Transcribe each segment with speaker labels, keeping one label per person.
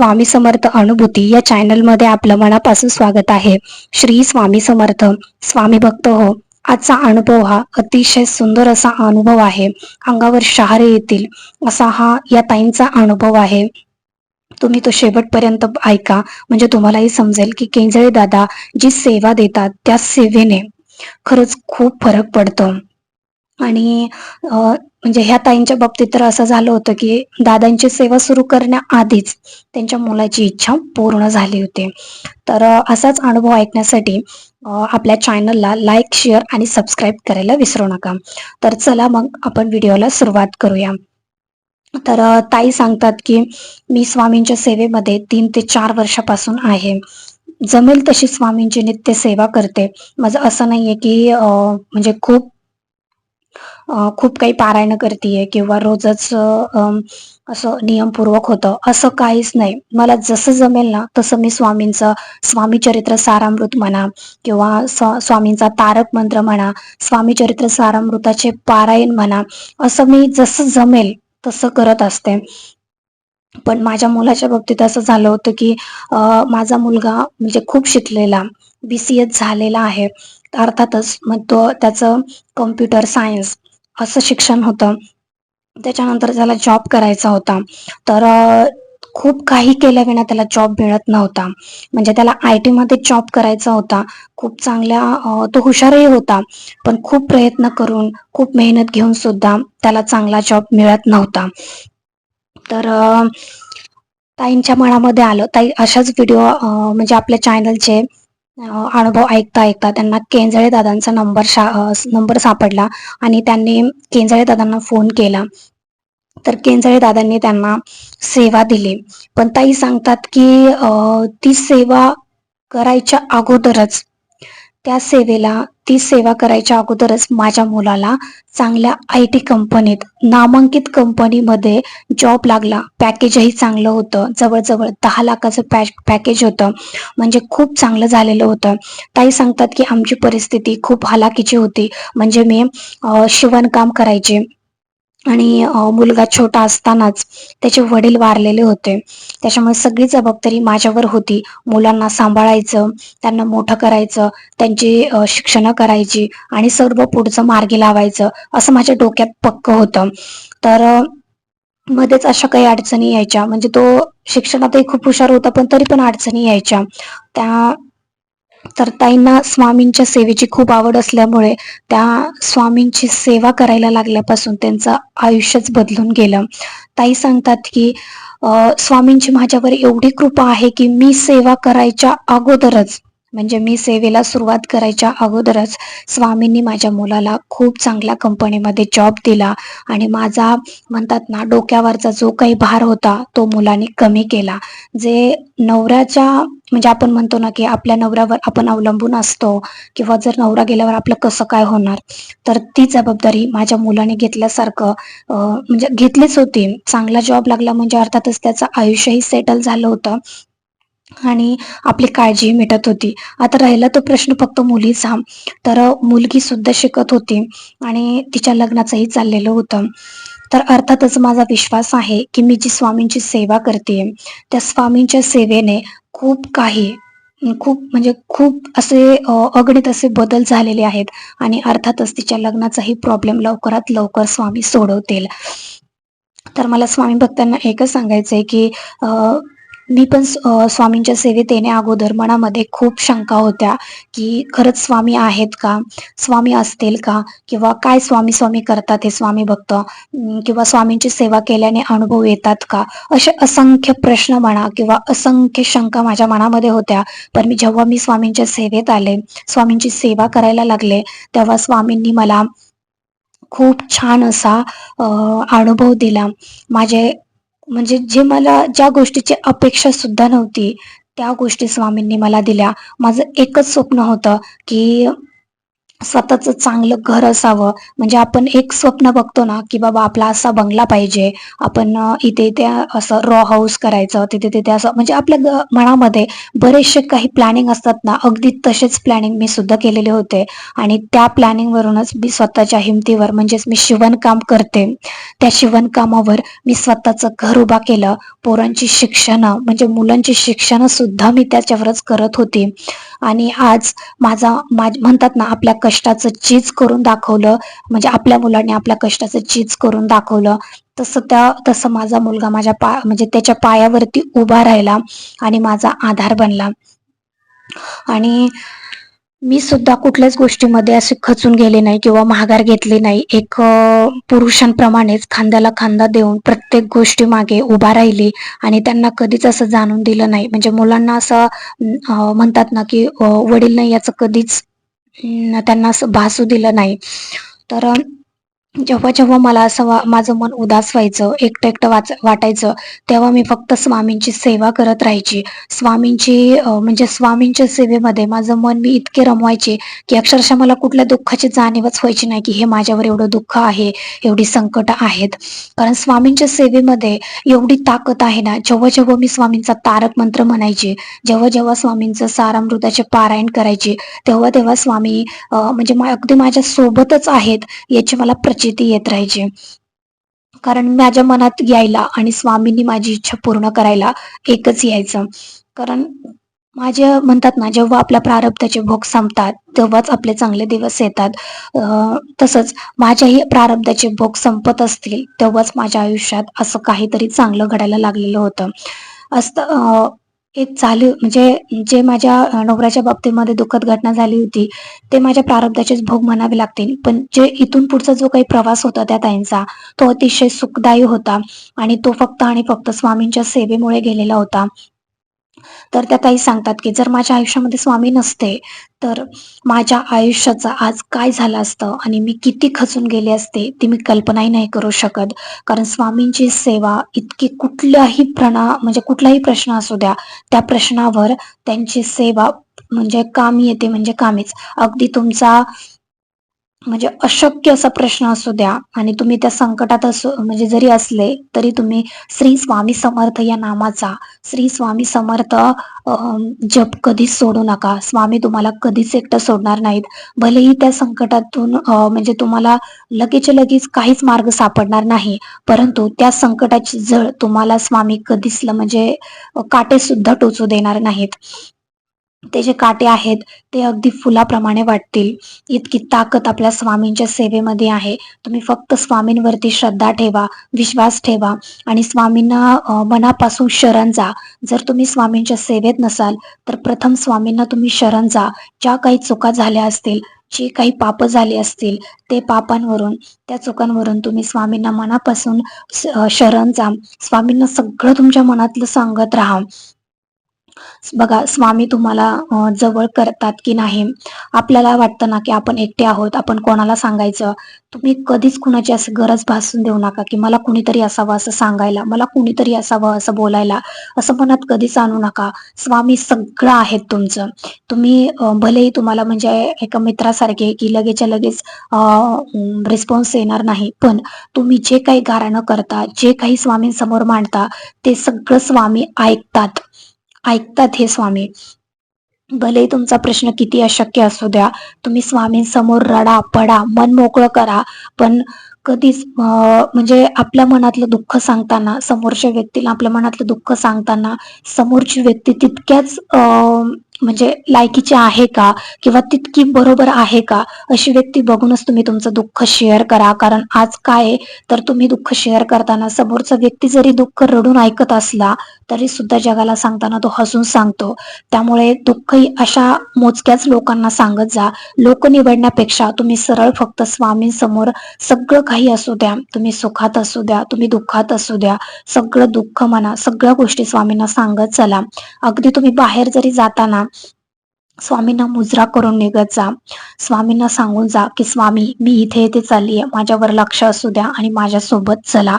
Speaker 1: स्वामी समर्थ अनुभूती या चॅनलमध्ये आपलं मनापासून स्वागत आहे. श्री स्वामी समर्थ स्वामी भक्त हो. आजचा अनुभव हा अतिशय सुंदर असा अनुभव आहे. अंगावर शहारे येतील असा हा या ताईंचा अनुभव आहे. तुम्ही तो शेवटपर्यंत ऐका. म्हणजे तुम्हालाही समजेल की केंजळे दादा जी सेवा देतात त्या सेवेने खरंच खूप फरक पडतो. आणि म्हणजे ह्या ताईंच्या बाबतीत तर असं झालं होतं की दादांची सेवा सुरू करण्याआधीच त्यांच्या मुलाची इच्छा पूर्ण झाली होती. तर असाच अनुभव ऐकण्यासाठी आपल्या चॅनलला लाईक शेअर आणि सबस्क्राईब करायला विसरू नका. तर चला मग आपण व्हिडिओला सुरुवात करूया. तर ताई सांगतात की मी स्वामींच्या सेवेमध्ये तीन ते चार वर्षापासून आहे. जमेल तशी स्वामींची नित्य सेवा करते. माझं असं नाहीये की म्हणजे खूप खूप काही पारायण करते किंवा रोजच असं नियमपूर्वक होतं असं काहीच नाही. मला जसं जमेल ना तसं मी स्वामींचं स्वामी चरित्र सारामृत म्हणा किंवा स्वा- स्वामींचा तारक मंत्र म्हणा स्वामी चरित्र सारामृताचे पारायण म्हणा असं मी जसं जमेल तसं करत असते. पण माझ्या मुलाच्या बाबतीत असं झालं होतं की माझा मुलगा म्हणजे खूप शिकलेला बी सी एस झालेला आहे. अर्थातच मग तो त्याचं कम्प्युटर सायन्स असं शिक्षण होतं. त्याच्यानंतर त्याला जॉब करायचा होता. तर खूप काही केल्याविना त्याला जॉब मिळत नव्हता. म्हणजे त्याला आय टी मध्ये जॉब करायचा होता. खूप चांगल्या तो हुशारही होता. पण खूप प्रयत्न करून खूप मेहनत घेऊन सुद्धा त्याला चांगला जॉब मिळत नव्हता. तर ताईंच्या मनामध्ये आलं. ताई अशाच व्हिडिओ म्हणजे आपल्या चॅनलचे अनुभव ऐकता ऐकता त्यांना केंजळे दादांचा नंबर शा नंबर सापडला आणि त्यांनी केंजळे दादांना फोन केला. तर केंजळे दादांनी त्यांना सेवा दिली. पण ताई सांगतात की ती सेवा करायच्या अगोदरच त्या सेवेला ती सेवा करायच्या अगोदरच माझ्या मुलाला चांगल्या आय टी कंपनीत नामांकित कंपनीमध्ये जॉब लागला. पॅकेजही चांगलं होतं. जवळजवळ दहा लाखाचं पॅ पॅकेज होतं. म्हणजे खूप चांगलं झालेलं होतं. ताई सांगतात की आमची परिस्थिती खूप हालाकीची होती. म्हणजे मी शिवणकाम करायचे. आणि मुलगा छोटा असतानाच त्याचे वडील वारलेले होते. त्याच्यामुळे सगळी जबाबदारी माझ्यावर होती. मुलांना सांभाळायचं त्यांना मोठं करायचं त्यांची शिक्षण शिक्षणं करायची आणि सर्व पुढचं मार्गी लावायचं असं माझ्या डोक्यात पक्क होतं. तर मध्येच अशा काही अडचणी यायच्या. म्हणजे तो शिक्षणातही खूप हुशार होता पण तरी पण अडचणी यायच्या. त्या तर ताईंना स्वामींच्या सेवेची खूप आवड असल्यामुळे त्या स्वामींची सेवा करायला लागल्यापासून त्यांचं आयुष्यच बदलून गेलं. ताई सांगतात की स्वामींची माझ्यावर एवढी कृपा आहे की मी सेवा करायच्या अगोदरच म्हणजे मी सेवेला सुरुवात करायच्या अगोदरच स्वामींनी माझ्या मुलाला खूप चांगल्या कंपनीमध्ये जॉब दिला. आणि माझा म्हणतात ना डोक्यावरचा जो काही भार होता तो मुलाने कमी केला. जे नवऱ्याच्या म्हणजे आपण म्हणतो ना की आपल्या नवऱ्यावर आपण अवलंबून असतो किंवा जर नवरा गेल्यावर आपलं कसं काय होणार? तर ती जबाबदारी माझ्या मुलाने घेतल्यासारखं म्हणजे घेतलीच होती. चांगला जॉब लागला म्हणजे अर्थातच त्याचं आयुष्यही सेटल झालं होतं. आणि आपली काळजी मिटत होती. आता राहिला तो प्रश्न फक्त मुलीचा. तर मुलगी सुद्धा शिकत होती आणि तिच्या लग्नाचंही चाललेलं होतं. तर अर्थातच माझा विश्वास आहे की मी जी स्वामींची सेवा करते त्या स्वामींच्या सेवेने खूप काही खूप म्हणजे खूप असे अगणित असे बदल झालेले आहेत आणि अर्थातच तिच्या लग्नाचाही प्रॉब्लेम लवकरात लवकर स्वामी सोडवतील. तर मला स्वामी भक्तांना एकच सांगायचं आहे की मी पण स्वामींच्या सेवेत येण्या अगोदर मनामध्ये खूप शंका होत्या की खरंच स्वामी आहेत का? स्वामी असतील का? किंवा काय स्वामी स्वामी करतात हे स्वामी भक्त? किंवा स्वामींची सेवा केल्याने अनुभव येतात का? असे असंख्य प्रश्न म्हणा किंवा असंख्य शंका माझ्या मनामध्ये होत्या. पण मी जेव्हा मी स्वामींच्या सेवेत आले स्वामींची सेवा करायला लागले तेव्हा स्वामींनी मला खूप छान असा अनुभव दिला. माझे म्हणजे जे मला ज्या गोष्टीची अपेक्षा सुद्धा नव्हती त्या गोष्टी स्वामींनी मला दिल्या. माझं एकच स्वप्न होतं की स्वतःच चांगलं घर असावं. म्हणजे आपण एक स्वप्न बघतो ना की बाबा आपला असा बंगला पाहिजे. आपण इथे इथे असं रॉ हाऊस करायचं तिथे तिथे असं म्हणजे आपल्या ग- मनामध्ये बरेचसे काही प्लॅनिंग असतात ना अगदी तसेच प्लॅनिंग मी सुद्धा केलेले होते. आणि त्या प्लॅनिंगवरूनच मी स्वतःच्या हिमतीवर म्हणजेच मी शिवणकाम करते. त्या शिवणकामावर मी स्वतःचं घर उभा केलं. पोरांची शिक्षणं म्हणजे मुलांची शिक्षणं सुद्धा मी त्याच्यावरच करत होती. आणि आज माझा म्हणतात ना आपल्या कष्टाचं चीज करून दाखवलं म्हणजे आपल्या मुलांनी आपल्या कष्टाचं चीज करून दाखवलं तसं त्या तसं माझा मुलगा माझ्या पा म्हणजे त्याच्या पायावरती उभा राहिला आणि माझा आधार बनला. आणि मी सुद्धा कुठल्याच गोष्टीमध्ये असे खचून गेले नाही किंवा माघार घेतली नाही. एक पुरुषांप्रमाणेच खांद्याला खांदा देऊन प्रत्येक गोष्टी मागे उभा राहिली आणि त्यांना कधीच असं जाणून दिलं नाही. म्हणजे मुलांना असं म्हणतात ना की वडील नाही याचं कधीच त्यांना असं भासू दिलं नाही. तर जेव्हा जेव्हा मला असं वा माझं मन उदास व्हायचं एकटं एकटं वाच वाटायचं तेव्हा मी फक्त स्वामींची सेवा करत राहायची. स्वामींची म्हणजे स्वामींच्या सेवेमध्ये माझं मन मी इतके रमवायचे की अक्षरशः मला कुठल्या दुःखाची जाणीवच व्हायची नाही की हे माझ्यावर एवढं दुःख आहे एवढी संकट आहेत. कारण स्वामींच्या सेवेमध्ये एवढी ताकद आहे ना जेव्हा जेव्हा मी स्वामींचा तारक मंत्र म्हणायचे जेव्हा जेव्हा स्वामींचं सारामृताचे पारायण करायचे तेव्हा तेव्हा स्वामी म्हणजे मा- अगदी माझ्या सोबतच आहेत याची मला प्रचिती येत राहायची. कारण माझ्या मनात यायला आणि स्वामींनी माझी इच्छा पूर्ण करायला एकच यायचं. कारण माझे म्हणतात ना जेव्हा आपल्या प्रारब्धाचे भोग संपतात तेव्हाच आपले चांगले दिवस येतात. तसंच माझ्याही प्रारब्धाचे भोग संपत असतील तेव्हाच माझ्या आयुष्यात असं काहीतरी चांगलं घडायला लागलेलं होतं. असतं एक चालू म्हणजे जे माझ्या नवऱ्याच्या बाबतीमध्ये दुःखद घटना झाली होती ते माझ्या प्रारब्धाचेच भोग म्हणावे लागतील. पण जे इथून पुढचा जो काही प्रवास होता त्या ताईंचा तो अतिशय सुखदायी होता आणि तो फक्त आणि फक्त स्वामींच्या सेवेमुळे गेलेला होता. तर त्या ताई सांगतात की जर माझ्या आयुष्यामध्ये स्वामी नसते तर माझ्या आयुष्याचं आज काय झालं असतं आणि मी किती खचून गेले असते ती मी कल्पनाही नाही करू शकत. कारण स्वामींची सेवा इतकी कुठल्याही प्रणा म्हणजे कुठलाही प्रश्न असू द्या त्या प्रश्नावर त्यांची सेवा म्हणजे कामी येते म्हणजे कामीच. अगदी तुमचा म्हणजे अशक्य असा प्रश्न असू द्या आणि तुम्ही त्या संकटात असो म्हणजे जरी असले तरी तुम्ही श्री स्वामी समर्थ या नामाचा श्री स्वामी समर्थ जप कधीच सोडू नका. स्वामी तुम्हाला कधीच एकटं सोडणार नाहीत. भलेही त्या संकटातून म्हणजे तुम्हाला लगेच लगेच काहीच मार्ग सापडणार नाही परंतु त्या संकटाची जळ तुम्हाला स्वामी कधीच म्हणजे काटे सुद्धा टोचू देणार नाहीत. ते जे काटे आहेत ते अगदी फुलाप्रमाणे वाटतील. इतकी ताकद आपल्या स्वामींच्या सेवेमध्ये आहे. तुम्ही फक्त स्वामींवरती श्रद्धा ठेवा विश्वास ठेवा आणि स्वामींना मनापासून शरण जा. जर तुम्ही स्वामींच्या सेवेत नसाल तर प्रथम स्वामींना तुम्ही शरण जा. ज्या काही चुका झाल्या असतील जे काही पाप झाले असतील ते पापांवरून त्या चुकांवरून तुम्ही स्वामींना मनापासून शरण जा. स्वामींना सगळं तुमच्या मनातलं सांगत राहा. बघा स्वामी तुम्हाला जवळ करतात की नाही? आपल्याला वाटतं ना की आपण एकटे आहोत आपण कोणाला सांगायचं? तुम्ही कधीच कुणाची असं गरज भासून देऊ नका की मला कुणीतरी असावं असं सांगायला मला कुणीतरी असावं असं बोलायला असं मनात कधीच आणू नका. स्वामी सगळं आहेत तुमचं. तुम्ही भलेही तुम्हाला म्हणजे एका मित्रासारखे की लगेचच्या लगेच रिस्पॉन्स येणार नाही पण तुम्ही जे काही गारणं करता जे काही स्वामींसमोर मांडता ते सगळं स्वामी ऐकतात. ऐकतात हे स्वामी. भले तुमचा प्रश्न किती अशक्य असू द्या तुम्ही स्वामींसमोर रडा पडा मन मोकळं करा पण कधीच म्हणजे आपल्या मनातलं दुःख सांगताना समोरच्या व्यक्तीला आपल्या मनातलं दुःख सांगताना समोरची व्यक्ती तितक्याच म्हणजे लायकीची आहे का? किंवा तितकी बरोबर आहे का? अशी व्यक्ती बघूनच तुम्ही तुमचं दुःख शेअर करा. कारण आज काय आहे, तर तुम्ही दुःख शेअर करताना समोरचा व्यक्ती जरी दुःख रडून ऐकत असला तरी सुद्धा जगाला सांगताना तो हसून सांगतो. त्यामुळे दुःखही अशा मोजक्याच लोकांना सांगत जा. लोक निवडण्यापेक्षा तुम्ही सरळ फक्त स्वामींसमोर सगळं काही असू द्या. तुम्ही सुखात असू द्या तुम्ही दुःखात असू द्या. सगळं दुःख म्हणा सगळ्या गोष्टी स्वामींना सांगत चला. अगदी तुम्ही बाहेर जरी जाताना स्वामींना मुजरा करून निघत जा. स्वामींना सांगून जा की स्वामी मी इथे इथे चालली आहे माझ्यावर लक्ष असू द्या आणि माझ्यासोबत चला.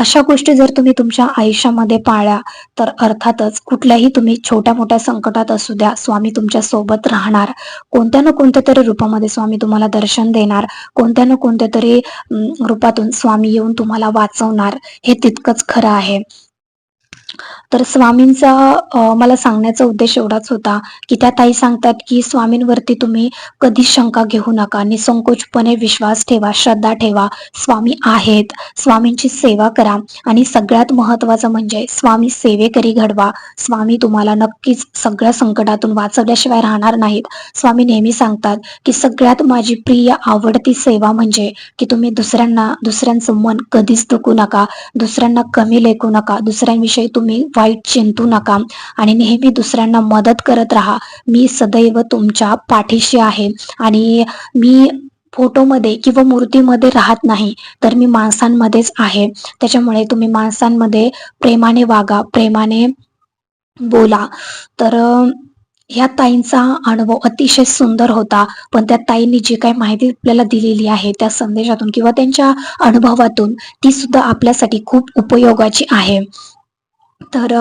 Speaker 1: अशा गोष्टी जर तुम्ही तुमच्या आयुष्यामध्ये पाळल्या तर अर्थातच कुठल्याही तुम्ही छोट्या मोठ्या संकटात असू द्या. स्वामी तुमच्यासोबत राहणार. कोणत्या ना कोणत्या तरी रूपामध्ये स्वामी तुम्हाला दर्शन देणार. कोणत्या ना कोणत्या तरी रूपातून स्वामी येऊन तुम्हाला वाचवणार. हे तितकंच खरं आहे. तर स्वामींचा मला सांगण्याचा उद्देश एवढाच होता की त्या ताई सांगतात की स्वामींवरती तुम्ही कधीच शंका घेऊ नका. निसंकोचपणे विश्वास ठेवा श्रद्धा ठेवा. स्वामी आहेत. स्वामींची सेवा करा. आणि सगळ्यात महत्वाचं म्हणजे स्वामी सेवेकरी घडवा. स्वामी तुम्हाला नक्कीच सगळ्या संकटातून वाचवल्याशिवाय राहणार नाहीत. स्वामी नेहमी सांगतात की सगळ्यात माझी प्रिय आवडती सेवा म्हणजे की तुम्ही दुसऱ्यांना दुसऱ्यांचं मन कधीच दुखू नका. दुसऱ्यांना कमी लेखू नका. दुसऱ्यांविषयी तुम्ही वाईट चिंतू नका आणि नेहमी दुसऱ्यांना मदत करत राहा. मी सदैव तुमच्या पाठीशी आहे आणि मी फोटोमध्ये किंवा मूर्तीमध्ये राहत नाही तर मी माणसांमध्येच आहे. त्याच्यामुळे तुम्ही माणसांमध्ये प्रेमाने वागा प्रेमाने बोला. तर ह्या ताईंचा अनुभव अतिशय सुंदर होता पण त्या ताईंनी जी काही माहिती आपल्याला दिलेली आहे त्या संदेशातून किंवा त्यांच्या अनुभवातून ती सुद्धा आपल्यासाठी खूप उपयोगाची आहे. तर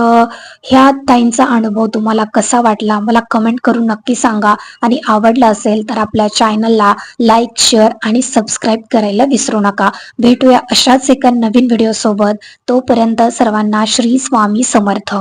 Speaker 1: ह्या ताईंचा अनुभव तुम्हाला कसा वाटला? मला कमेंट करून नक्की सांगा. आणि आवडला असेल तर आपल्या चॅनलला लाईक शेअर आणि सबस्क्राईब करायला विसरू नका. भेटूया अशाच एका नवीन व्हिडिओ सोबत. तोपर्यंत सर्वांना श्री स्वामी समर्थ.